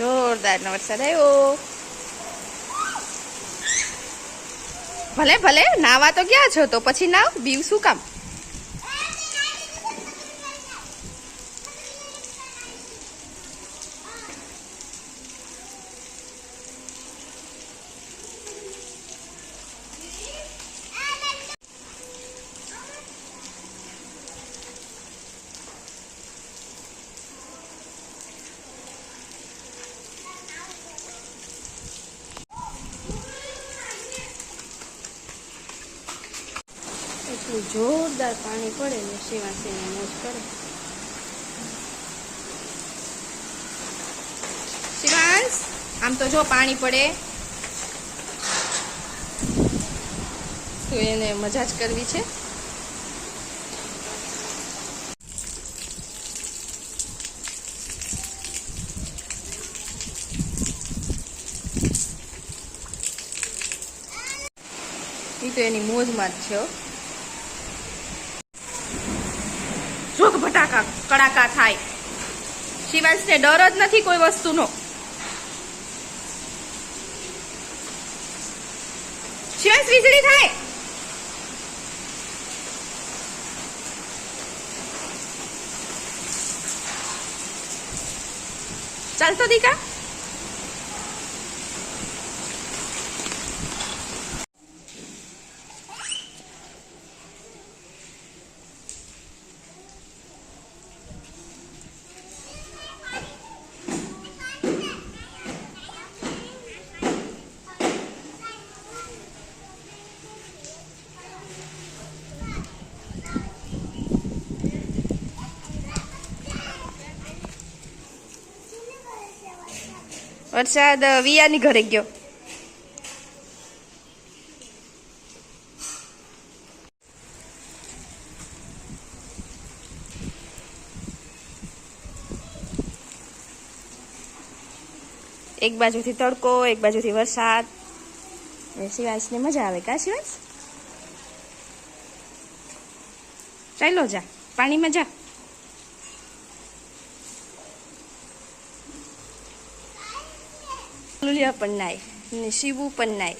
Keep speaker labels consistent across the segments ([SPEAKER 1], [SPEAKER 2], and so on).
[SPEAKER 1] જોરદાર નો વરસાદ આવ્યો. ભલે ભલે, નાવા તો ગયા છો તો પછી નાવ. બીવ શું કામ? એટલું જોરદાર પાણી પડે ને શિવાસીને મોજ કરે. શિવાંશ, આમ તો જો પાણી પડે. તો એને મજા જ કરવી છે. એ તો એની મોજમાં જ છે ભટાકા કડાકા થાય. શિવાંશને ડર જ નથી કોઈ વસ્તુનો. શિવાંશ વીજળી થાય. ચાલતો દીકા? વરસાદ વિયાની ઘરે ગયો. એક બાજુથી તડકો, એક બાજુથી વરસાદ. એ શિવાંશને મજા આવે કા શિવાંશ? ચાલો જા. પાણીમાં જા. લુલિયા પણ ને શિબુ પણ નાય.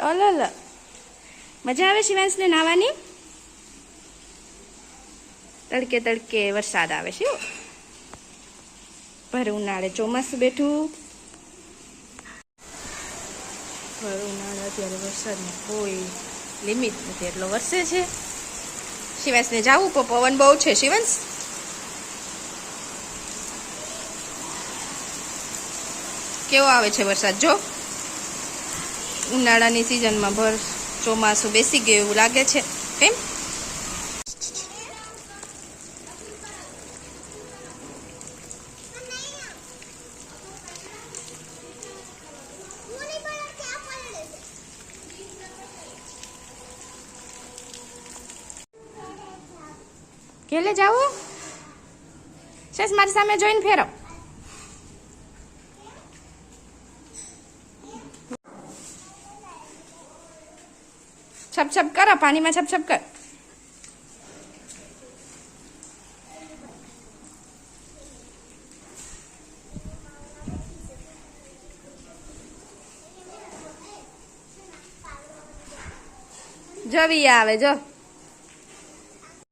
[SPEAKER 1] અલલ. મજા આવે શિવાંશને નાવાની તડકે તડકે વરસાદ આવે છે ભર ઉનાળે ચોમાસું બેઠું. ભર ઉનાળે અત્યારે વરસાદની કોઈ લિમિટ નથી. એટલો વરસે છે. શિવાંશને જાવું, પણ પવન બહુ છે. શિવાંશ? કેવો આવે છે વરસાદ? જો, ઉનાળાની સિઝનમાં ભર ચોમાસું બેસી ગયું એવું લાગે છે. કેમ? ઘેલે જાવું? શેષ મારી સામે જોઈને ફેરો. છપ છપ કરો પાણીમાં છપ છપ કર. જવી આવે જો.